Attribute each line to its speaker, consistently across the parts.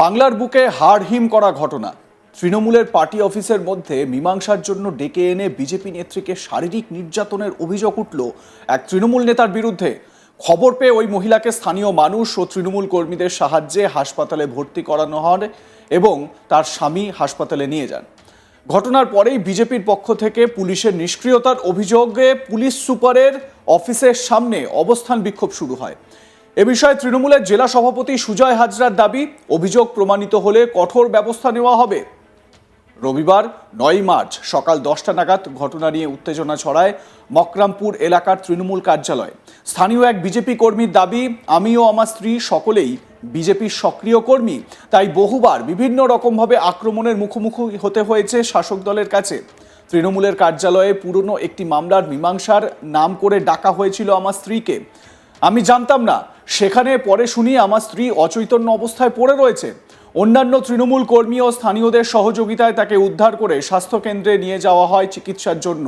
Speaker 1: বাংলার বুকে হাড় হিম করা ঘটনা। তৃণমূলের পার্টি অফিসের মধ্যে মীমাংসার জন্য ডেকে এনে বিজেপি নেত্রীকে শারীরিক নির্যাতনের অভিযোগ উঠল এক তৃণমূল নেতার বিরুদ্ধে। খবর পেয়ে ওই মহিলাকে স্থানীয় মানুষ ও তৃণমূল কর্মীদের সাহায্যে হাসপাতালে ভর্তি করানো হয় এবং তার স্বামী হাসপাতালে নিয়ে যান। ঘটনার পরেই বিজেপির পক্ষ থেকে পুলিশের নিষ্ক্রিয়তার অভিযোগে পুলিশ সুপারের অফিসের সামনে অবস্থান বিক্ষোভ শুরু হয়। এ বিষয়ে তৃণমূলের জেলা সভাপতি সুজয় হাজরার দাবি, অভিযোগ প্রমাণিত হলে কঠোর ব্যবস্থা নেওয়া হবে। রবিবার নয় মার্চ সকাল দশটা নাগাদ ঘটনা নিয়ে উত্তেজনা ছড়ায় মকরামপুর এলাকার তৃণমূল কার্যালয়। স্থানীয় এক বিজেপি কর্মীর দাবি, আমি ও আমার স্ত্রী সকলেই বিজেপির সক্রিয় কর্মী, তাই বহুবার বিভিন্ন রকমভাবে আক্রমণের মুখোমুখি হতে হয়েছে শাসক দলের কাছে। তৃণমূলের কার্যালয়ে পুরনো একটি মামলার মীমাংসার নাম করে ডাকা হয়েছিল আমার স্ত্রীকে। আমি জানতাম না সেখানে পরে শুনি আমার স্ত্রী অচৈতন্য অবস্থায় পড়ে রয়েছে। অন্যান্য তৃণমূল কর্মী ও স্থানীয়দের সহযোগিতায় তাকে উদ্ধার করে স্বাস্থ্যকেন্দ্রে নিয়ে যাওয়া হয় চিকিৎসার জন্য।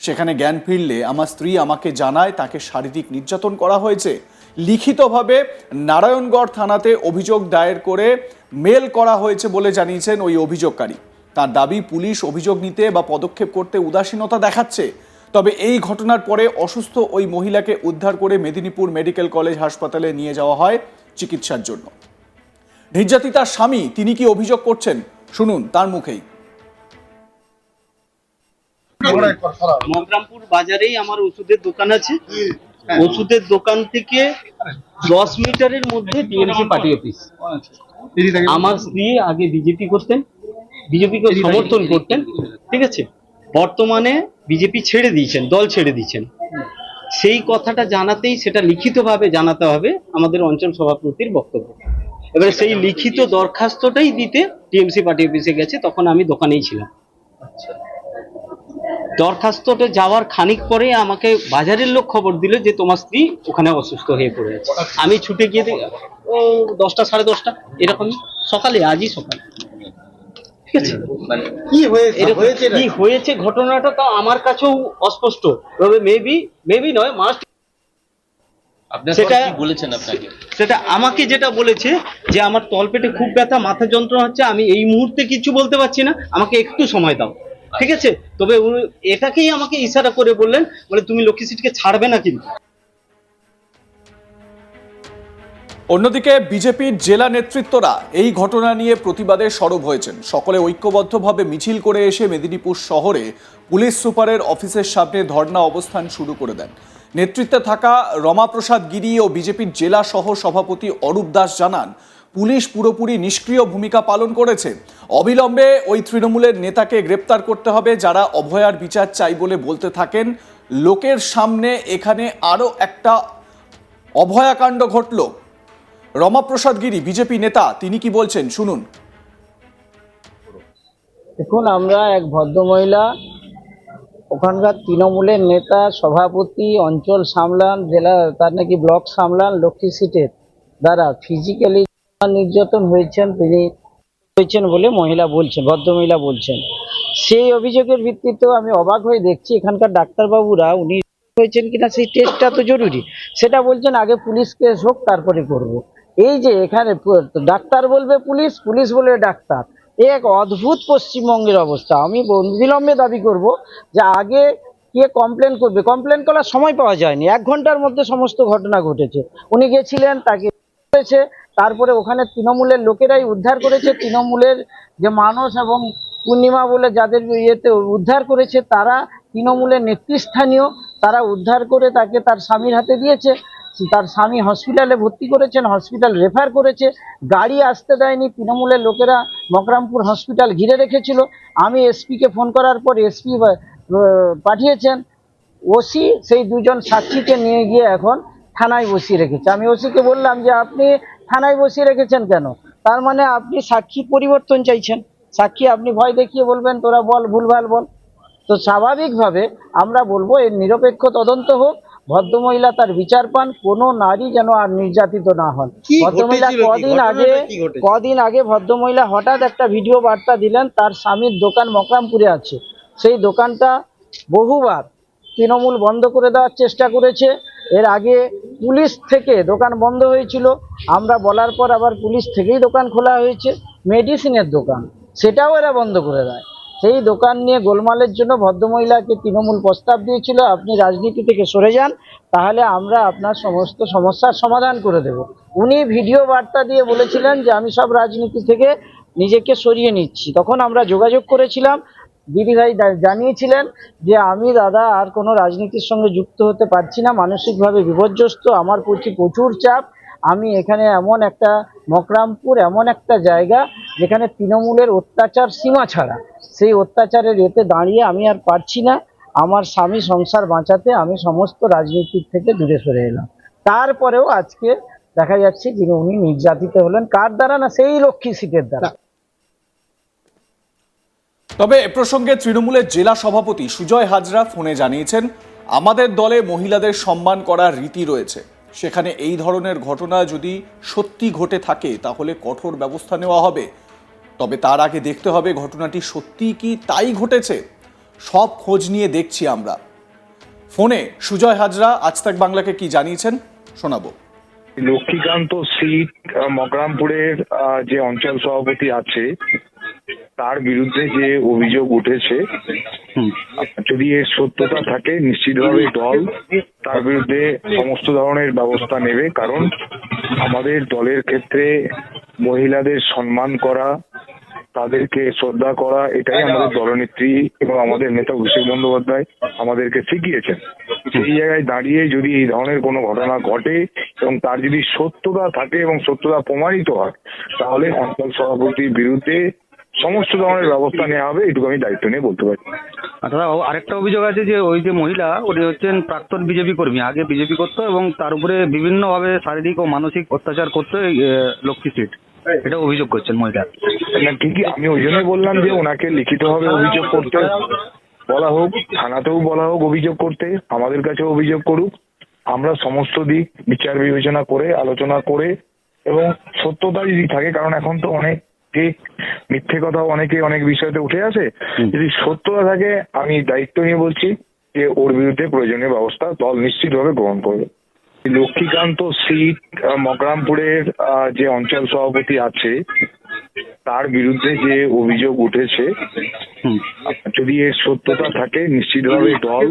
Speaker 1: সেখানে জ্ঞান ফিরলে আমার স্ত্রী আমাকে জানায় তাকে শারীরিক নির্যাতন করা হয়েছে। লিখিতভাবে নারায়ণগড় থানাতে অভিযোগ দায়ের করে মেল করা হয়েছে বলে জানিয়েছেন ওই অভিযোগকারী। তার দাবি পুলিশ অভিযোগ নিতে বা পদক্ষেপ করতে উদাসীনতা দেখাচ্ছে। তবে এই ঘটনার পরে অসুস্থ ওই মহিলাকে উদ্ধার করে মেদিনীপুর মেডিকেল কলেজ হাসপাতালে নিয়ে যাওয়া হয় চিকিৎসার জন্য। নির্যাতিতার স্বামী তিনি কি অভিযোগ করছেন? শুনুন তার মুখেই।
Speaker 2: মগরামপুর বাজারেই আমার ওষুধের দোকান আছে। ওষুধের দোকান থেকে দশ মিটারের মধ্যে টিএমসি পার্টি অফিস আমার স্ত্রী আগে বিজেপি করতেন বিজেপিকে সমর্থন করতেন ঠিক আছে? বর্তমানে বিজেপি ছেড়ে দিয়েছেন, দল ছেড়ে দিয়েছেন। সেই কথাটা জানাতেই সেটা লিখিতভাবে জানাতে হবে আমাদের অঞ্চল সভাপতির বক্তব্য। এবারে সেই লিখিত দরখাস্তটাই দিতে টিএমসি পার্টি অফিসে গেছে, তখন আমি দোকানেই ছিলাম। দরখাস্তটা যাওয়ার খানিক পরে আমাকে বাজারের লোক খবর দিল যে তোমার স্ত্রী ওখানে অসুস্থ হয়ে পড়ে আছে। আমি ছুটে গিয়ে ও দশটা সাড়ে দশটা, এরকম সকালে, আজই সকালে। ঠিক আছে?
Speaker 3: কি হয়েছে? হয়েছে
Speaker 2: কি হয়েছে ঘটনাটা তো আমার কাছেও অস্পষ্ট। তবে মেবি মেবি নয় মাস্ট সেটা-
Speaker 4: বলেছেন আপনাকে?
Speaker 2: সেটা আমাকে যেটা বলেছে যে আমার তলপেটে খুব ব্যথা মাথা যন্ত্রণা হচ্ছে আমি এই মুহূর্তে কিছু বলতে পারছি না আমাকে একটু সময় দাও। ঠিক আছে? তবে উনি এটাকেই আমাকে ইশারা করে বললেন বলে তুমি লক্ষ্মী সিটকে ছাড়বে না কিন্তু।
Speaker 1: অন্যদিকে বিজেপির জেলা নেতৃত্বরা এই ঘটনা নিয়ে প্রতিবাদে সরব হয়েছেন। সকলে ঐক্যবদ্ধভাবে মিছিল করে এসে মেদিনীপুর শহরে পুলিশ সুপারের অফিসের সামনে ধর্ণা অবস্থান শুরু করে দেন। নেতৃত্বে থাকা রমাপ্রসাদ গিরি ও বিজেপির জেলা সহ সভাপতি অরূপ দাস জানান, পুলিশ পুরোপুরি নিষ্ক্রিয় ভূমিকা পালন করেছে। অবিলম্বে ওই তৃণমূলের নেতাকে গ্রেপ্তার করতে হবে, যারা অভয়ার বিচার চাই বলে বলতে থাকেন। লোকের সামনে এখানে আরও একটা অভয়াকাণ্ড ঘটল। রমাপ্রসাদ গিরি, বিজেপি নেতা, তিনি কি বলছেন? শুনুন।
Speaker 5: দেখুন, আমরা এক ভদ্রমহিলা, ওখানকার তৃণমূলের নেতা, সভাপতি, অঞ্চল সামলান, জেলা, তার নাকি ব্লক সামলান, লক্ষ্মী সিটের দ্বারা ফিজিক্যালি নির্যাতন হয়েছেন, তিনি হয়েছেন বলে মহিলা বলছেন, ভদ্রমহিলা বলছেন। সেই অভিযোগের ভিত্তিতেও আমি অবাক হয়ে দেখছি, এখানকার ডাক্তারবাবুরা, উনি হয়েছেন কিনা, সেই টেস্টটা তো জরুরি। সেটা বলছেন, আগে পুলিশ কেস হোক, তারপরে করব। এই যে এখানে ডাক্তার বলবে পুলিশ পুলিশ বলবে ডাক্তার। এ এক অদ্ভুত পশ্চিমবঙ্গের অবস্থা। আমি বিলম্বে দাবি করব যে আগে কে কমপ্লেন করবে? কমপ্লেন করার সময় পাওয়া যায়নি। এক ঘণ্টার মধ্যে সমস্ত ঘটনা ঘটেছে। উনি গেছিলেন, তাকে করেছে, তারপরে ওখানে তৃণমূলের লোকেরাই উদ্ধার করেছে। তৃণমূলের যে মানুষ এবং পূর্ণিমা বলে যাদের ইয়েতে উদ্ধার করেছে, তারা তৃণমূলের নেতৃস্থানীয়। তারা উদ্ধার করে তাকে তার স্বামীর হাতে দিয়েছে। তার স্বামী হসপিটালে ভর্তি করেছেন, হসপিটাল রেফার করেছে। গাড়ি আসতে দেয়নি, তৃণমূলের লোকেরা মকরামপুর হসপিটাল ঘিরে রেখেছিল। আমি এসপিকে ফোন করার পর এসপি পাঠিয়েছেন। ওসি, সেই দুজন সাক্ষীকে নিয়ে গিয়ে এখন থানায় বসিয়ে রেখেছে। আমি ওসিকে বললাম যে, আপনি থানায় বসিয়ে রেখেছেন কেন? তার মানে আপনি সাক্ষী পরিবর্তন চাইছেন। সাক্ষী আপনি ভয় দেখিয়ে বলবেন, তোরা বল, ভুলভাল বল। তো স্বাভাবিকভাবে আমরা বলব, এর নিরপেক্ষ তদন্ত হোক। ভদ্রমহিলা তার বিচার পান কোনো নারী যেন আর নির্যাতিত না হন। ভদ্রমহিলা কদিন আগে কদিন আগে ভদ্রমহিলা হঠাৎ একটা ভিডিও বার্তা দিলেন তার স্বামীর দোকান মকরামপুরে আছে। সেই দোকানটা বহুবার তৃণমূল বন্ধ করে দেওয়ার চেষ্টা করেছে। এর আগে পুলিশ থেকে দোকান বন্ধ হয়েছিল। আমরা বলার পর আবার পুলিশ থেকেই দোকান খোলা হয়েছে মেডিসিনের দোকান। সেটাও এরা বন্ধ করে দেয়। সেই দোকান নিয়ে গোলমালের জন্য ভদ্রমহিলাকে তৃণমূল প্রস্তাব দিয়েছিল, আপনি রাজনীতি থেকে সরে যান, তাহলে আমরা আপনার সমস্ত সমস্যার সমাধান করে দেব। উনি ভিডিও বার্তা দিয়ে বলেছিলেন যে, আমি সব রাজনীতি থেকে নিজেকে সরিয়ে নিচ্ছি। তখন আমরা যোগাযোগ করেছিলাম, দিদিভাই জানিয়েছিলেন যে, আমি দাদা আর কোনো রাজনীতির সঙ্গে যুক্ত হতে পারছি না, মানসিকভাবে বিপর্যস্ত, আমার প্রতি প্রচুর চাপ। আমি এখানে এমন একটা মকরামপুর, এমন একটা জায়গা যেখানে তৃণমূলের অত্যাচার সীমা ছাড়া। সেই অত্যাচারের এতে দাঁড়িয়ে আমি আর পারছি না। আমার স্বামী সংসার বাঁচাতে আমি সমস্ত রাজনীতির থেকে দূরে সরে এলাম। তারপরেও আজকে দেখা যাচ্ছে যে উনি নির্যাতিত হলেন। কার দ্বারা না? সেই লক্ষ্মী সিটের দ্বারা।
Speaker 1: তবে এ প্রসঙ্গে তৃণমূলের জেলা সভাপতি সুজয় হাজরা ফোনে জানিয়েছেন, আমাদের দলে মহিলাদের সম্মান করার রীতি রয়েছে। সেখানে এই ধরনের ঘটনা যদি সত্যি ঘটে থাকে তাহলে কঠোর ব্যবস্থা নেওয়া হবে। তবে তার আগে দেখতে হবে ঘটনাটি সত্যি কি তাই ঘটেছে। সব খোঁজ নিয়ে দেখছি আমরা। ফোনে সুজয় হাজরা আজ তাক বাংলাকে কি জানিয়েছেন শোনাবো।
Speaker 3: লক্ষ্মীকান্ত সিট আহ, যে অঞ্চল সভাপতি আছে তার বিরুদ্ধে যে অভিযোগ উঠেছে যদি এর সত্যতা থাকে নিশ্চিতভাবে দল তার বিরুদ্ধে সমস্ত ধরনের ব্যবস্থা নেবে। কারণ আমাদের দলের ক্ষেত্রে মহিলাদের সম্মান করা তাদেরকে শ্রদ্ধা করা এটাই আমাদের দলনেত্রী এবং আমাদের নেতা অভিষেক বন্দ্যোপাধ্যায় আমাদেরকে শিখিয়েছেন। সেই জায়গায় দাঁড়িয়ে যদি এই ধরনের কোনো ঘটনা ঘটে এবং তার যদি সত্যতা থাকে এবং সত্যতা প্রমাণিত হয় তাহলে অঞ্চল সভাপতির বিরুদ্ধে সমস্ত ধরনের ব্যবস্থা নেওয়া হবে এটুকু আমি দায়িত্ব নিয়ে বলতে পারি।
Speaker 6: দাদা আরেকটা অভিযোগ আছে যে ওই যে মহিলা উনি হচ্ছেন প্রাক্তন বিজেপি কর্মী আগে বিজেপি করতো এবং তার উপরে বিভিন্নভাবে শারীরিক ও মানসিক অত্যাচার করতো লক্ষ্মী সিট এটা অভিযোগ করছেন মহিলা।
Speaker 3: না ঠিকই আমি ওই জন্যই বললাম যে ওনাকে লিখিত লিখিতভাবে অভিযোগ করতে বলা হোক থানাতেও বলা হোক অভিযোগ করতে আমাদের কাছে অভিযোগ করুক। আমরা সমস্ত দিক বিচার বিবেচনা করে আলোচনা করে এবং সত্যতা যদি থাকে কারণ এখন তো অনেক ঠিক মিথ্যে কথা অনেকে অনেক বিষয়তে উঠে আসে। যদি সত্যতা থাকে আমি দায়িত্ব নিয়ে বলছি যে ওর বিরুদ্ধে প্রয়োজনীয় ব্যবস্থা দল নিশ্চিতভাবে গ্রহণ করবে। লক্ষ্মীকান্ত সিট মকরামপুরের যে অঞ্চল সভাপতি আছে তার বিরুদ্ধে যে অভিযোগ উঠেছে যদি এর সত্যতা থাকে নিশ্চিতভাবে দল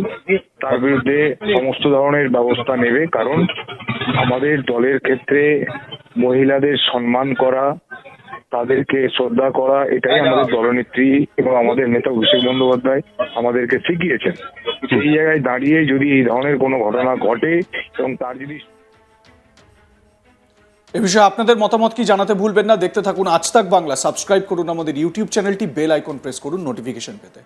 Speaker 3: তার বিরুদ্ধে সমস্ত ধরনের ব্যবস্থা নেবে। কারণ আমাদের দলের ক্ষেত্রে মহিলাদের সম্মান করা তাদেরকে শ্রদ্ধা করা এটাই আমাদের দলনেত্রী এবং আমাদের নেতা অভিষেক বন্দ্যোপাধ্যায় আমাদেরকে শিখিয়েছেন। সেই জায়গায় দাঁড়িয়ে যদি এই ধরনের কোনো ঘটনা ঘটে এবং তার যদি
Speaker 1: এ বিষয়ে আপনাদের মতামত কি জানাতে ভুলবেন না দেখতে থাকুন আজ তাক বাংলা। সাবস্ক্রাইব করুন আমাদের ইউটিউব চ্যানেলটি বেল আইকন প্রেস করুন নোটিফিকেশন পেতে।